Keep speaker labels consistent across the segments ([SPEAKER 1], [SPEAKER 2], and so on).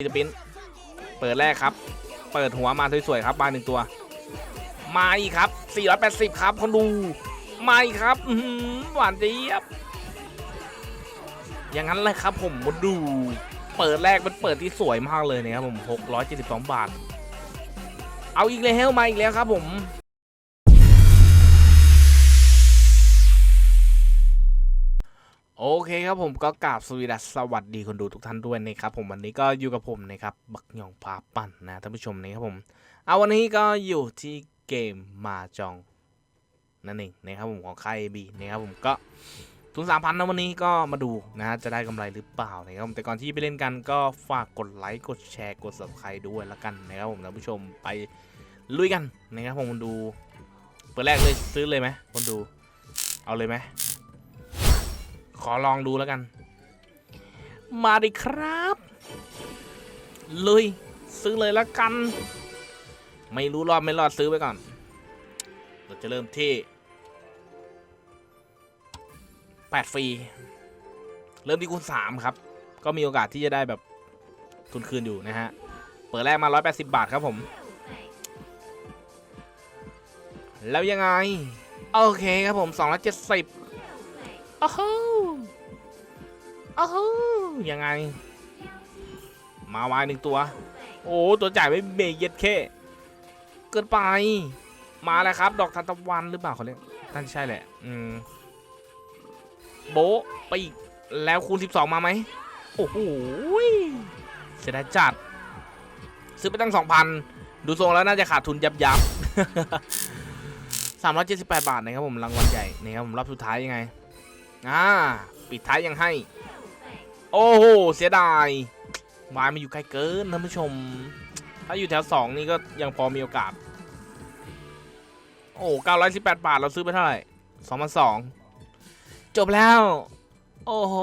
[SPEAKER 1] ฟิลิปปินเปิดแรกครับ เปิดหัวมาสวยๆครับมาหนึ่งตัว มาอีกครับ 480 ครับคนดู มาอีกครับหวานเจี๊ยบ อย่างนั้นเลยครับผมมาดู เปิดแรกมันเปิดที่สวยมากเลยนะครับผม 672 บาท เอาอีกแล้วมาอีกแล้วครับผม โอเคครับผมก็กราบสวีดัสสวัสดีคนดูทุกท่านด้วยนะครับผมวันนี้ก็อยู่กับผมนะครับบักหยองพาปั่นนะท่านผู้ชมนะครับผมเอาวันนี้ก็อยู่ที่เกมมาจองนั่นเองนะครับผมของค่ายบีนะครับผมก็ทุนสามพันนะวันนี้ก็มาดูนะฮะจะได้กำไรหรือเปล่านะครับผมแต่ก่อนที่ไปเล่นกันก็ฝากกดไลค์กดแชร์กด subscribe ด้วยละกันนะครับผมท่านผู้ชมไปลุยกันนะครับผมคนดูเปิดแรกเลยซื้อเลยไหมคนดูเอาเลยไหม ขอลองดูแล้วกัน มาดิครับ ลุย ซื้อเลยแล้วกัน ไม่รู้รอดไม่รอดซื้อไปก่อน เราจะเริ่มที่แปดฟรี เริ่มที่คูณสามครับ ก็มีโอกาสที่จะได้แบบทุนคืนอยู่นะฮะ เปิดแรกมา 180 บาทครับผม แล้วยังไง โอเคครับผม 270โอ้โห อ้โหยังไง มาวายหนึ่งตัว โอ้ตัวจ่ายไม่เบรกเย็ดแค่เกินไป มาแล้วครับ ดอกทานตะวันหรือเปล่าเขาเรียกน่าจะใช่แหละ อืม โบไปอีก แล้วคูณ 12 มาไหม โอ้โหเสียดายจัด ซื้อไปตั้ง 2,000 ดูทรงแล้วน่าจะขาดทุนยับยับ378บาทนะครับผมรางวัลใหญ่นะครับผมรอบสุดท้ายยังไง อ่า ปิดท้ายยังให้ โอ้โห เสียดายมามาอยู่ไกลเกินท่านผู้ชม ถ้าอยู่แถวสองนี่ก็ยังพอมีโอกาส โอ้เก้าร้อยสิบแปดบาทเราซื้อไปเท่าไหร่สองพันสองจบแล้ว โอ้โห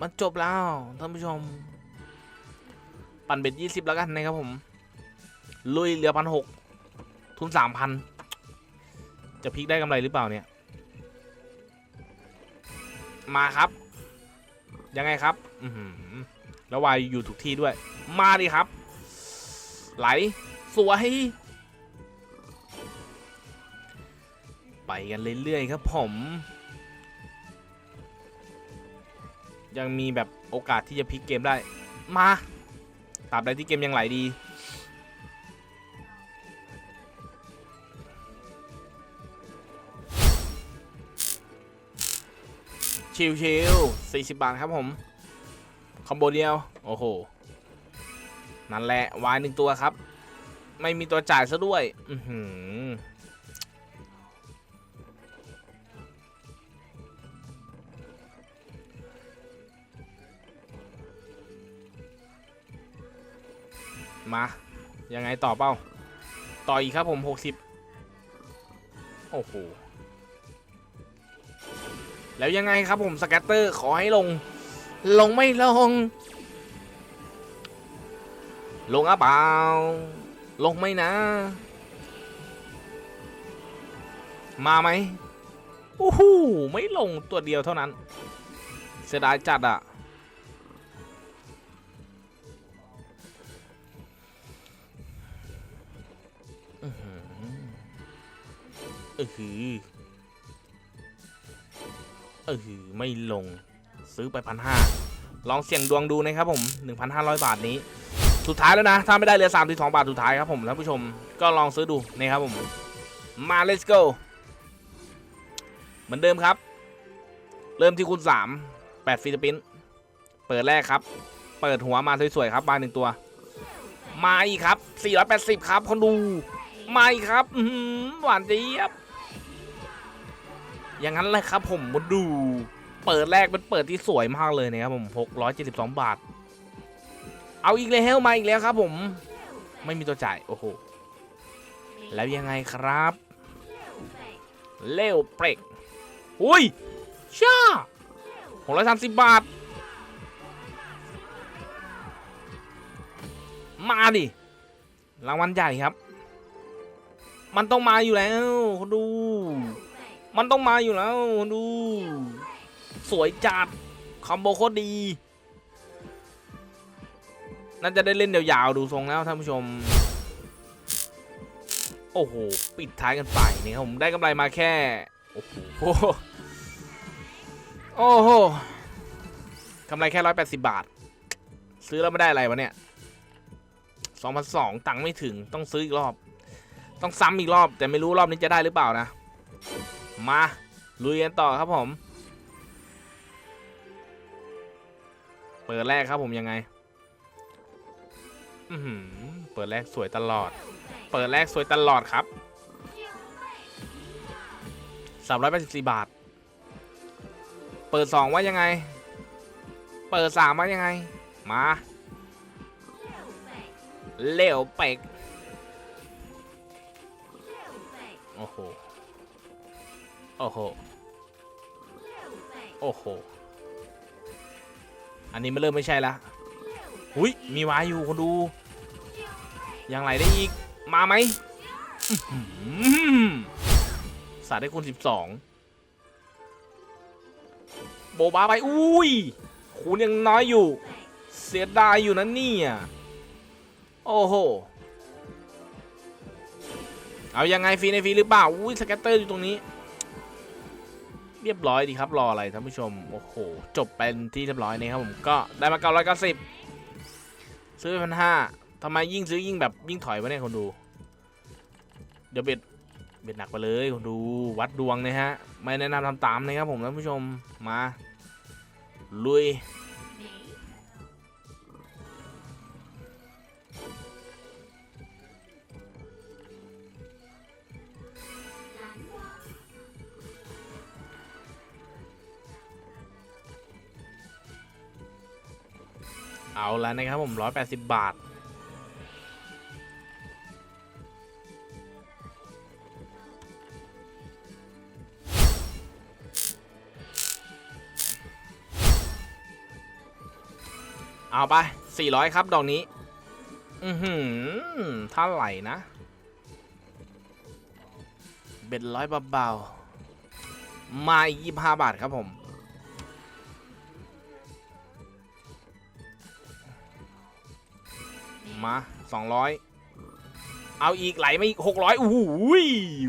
[SPEAKER 1] มันจบแล้วท่านผู้ชม ปั่นเบ็ดยี่สิบแล้วกันนะครับผม ลุยเหลือพันหกทุนสามพันจะพลิกได้กำไรหรือเปล่าเนี่ย มาครับ ยังไงครับอแล้ววายอยู่ถูกที่ด้วย มาดิครับ ไหล สวย ไปกันเรื่อยๆครับผม ยังมีแบบโอกาสที่จะพลิกเกมได้ มาตราบใดที่เกมยังไหลดี ชิวชิวสี่สิบบาทครับผม คอมโบเดียว โอ้โห นั่นแหละ วายหนึ่งตัวครับ ไม่มีตัวจ่ายซะด้วย อือหือมา ยังไงต่อเป้า ต่ออีกครับผม 60 โอ้โห แล้วยังไงครับผมสแกตเตอร์ขอให้ลง ลงไม่ลง ลงอะเปล่า ลงไหมนะ มาไหมโอ้โหไม่ลงตัวเดียวเท่านั้น เสียดายจัดอะอื้อหืออือหือ เออไม่ลงซื้อไปพันห้าลองเสี่ยงดวงดูนะครับผม 1,500 บาทนี้ สุดท้ายแล้วนะ ถ้าไม่ได้เหลือ32บาทสุดท้ายครับผมท่านผู้ชมก็ลองซื้อดูนะครับผม มา let's go เหมือนเดิมครับ เริ่มที่คูณ3 8ฟิลิปปินส์เปิดแรกครับ เปิดหัวมาสวยๆครับมาหนึ่งตัว มาอีกครับ 480 ครับคนดู มาอีกครับอื้อหือหวานเจี๊ยบ อย่างนั้นเลยครับผมมาดู เปิดแรกมันเปิดที่สวยมากเลยนะครับผม 672 บาท เอาอีกแล้วมาอีกแล้วครับผม ไม่มีตัวจ่าย โอ้โห แล้วยังไงครับเร็วเปรกอุ้ยช่า630 บาท มาดิ รางวัลใหญ่ครับ มันต้องมาอยู่แล้วคนดู มันต้องมาอยู่แล้ว ดู สวยจัดคอมโบโคตรดี น่าจะได้เล่นยาวๆ ดูทรงแล้วท่านผู้ชม โอ้โห ปิดท้ายกันไปนี่ครับผมได้กำไรมาแค่ โอ้โห โอ้โหกำไรแค่ร้อยแปดสิบาท ซื้อแล้วไม่ได้อะไรวะเนี่ยสองพันสองตังค์ไม่ถึงต้องซื้ออีกรอบ ต้องซ้ำอีกรอบ แต่ไม่รู้รอบนี้จะได้หรือเปล่านะ มาลุยกันต่อครับผม เปิดแรกครับผมยังไงอืเปิดแรกสวยตลอด เปิดแรกสวยตลอดครับสามร้อยแปดสิบสี่บาท เปิดสองว่ายังไง เปิดสามว่ายังไง มาเลี้ยวเป็กโอ้โห โอ้โห โอ้โห อันนี้มันเริ่มไม่ใช่ละอุ้ยมีวายอยู่คนดู ยังไหลได้อีก มาไหมอื้อหือสาดได้คูณสิบสองโบบาไป อุ้ยคูณยังน้อยอยู่ เสียดายอยู่นะเนี่ยโอ้โห เอายังไงฟรีในฟรีหรือเปล่า อุ้ยสแกตเตอร์อยู่ตรงนี้ เรียบร้อยดีครับรออะไรท่านผู้ชม โอ้โห จบเป็นที่เรียบร้อยนี่ครับผมก็ได้มาเก้าร้อยเก้าสิบซื้อไปพันห้าทำไมยิ่งซื้อยิ่งแบบยิ่งถอยวะเนี่ยคนดู เดี๋ยวเบ็ดเบ็ดหนักไปเลยคนดูวัดดวงนะฮะ ไม่แนะนำทำตามนะครับผมท่านผู้ชมมาลุย เอาแล้วนะครับผมร้อยแปดสิบบาท เอาไปสี่ร้อยครับ ดอกนี้ อือหือท่าไหร่นะ เบ็ดร้อยเบาๆมาอีกยี่ห้าบาทครับผม มาสองร้อยเอาอีกไหลมาอีกหกร้อยโอ้โห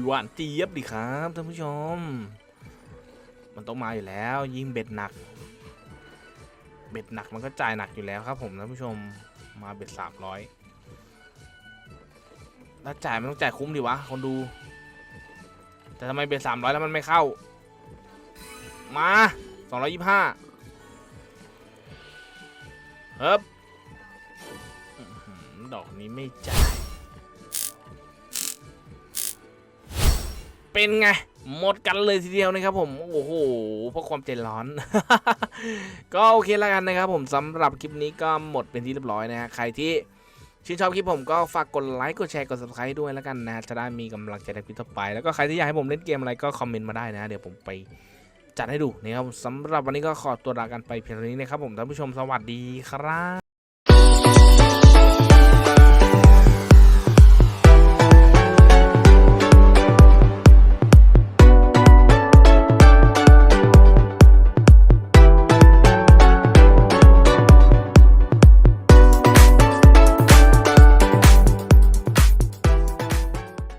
[SPEAKER 1] หวานเจี๊ยบดิครับท่านผู้ชม มันต้องมาอยู่แล้วยิ่งเบ็ดหนัก เบ็ดหนักมันก็จ่ายหนักอยู่แล้วครับผมท่านผู้ชมมาเบ็ดสามร้อยแล้วจ่ายมันต้องจ่ายคุ้มดิวะคนดู แต่ทำไมเบ็ดสามร้อยแล้วมันไม่เข้า มาสองร้อยห้าเฮ้บ ดอกนี้ไม่จ่าย เป็นไง หมดกันเลยทีเดียวนะครับผม โอ้โห เพราะความใจร้อน ก็โอเคแล้วกันนะครับผมสำหรับคลิปนี้ก็หมดเป็นที่เรียบร้อยนะฮะ ใครที่ชื่นชอบคลิปผมก็ฝากกดไลค์ กดแชร์ กด subscribe ด้วยแล้วกันนะ จะได้มีกำลังใจในคลิปต่อไป แล้วก็ใครที่อยากให้ผมเล่นเกมอะไรก็คอมเมนต์มาได้นะ เดี๋ยวผมไปจัดให้ดูนะครับสำหรับวันนี้ก็ขอตัวลากันไปเพียงเท่านี้นะครับผมท่านผู้ชมสวัสดีครับ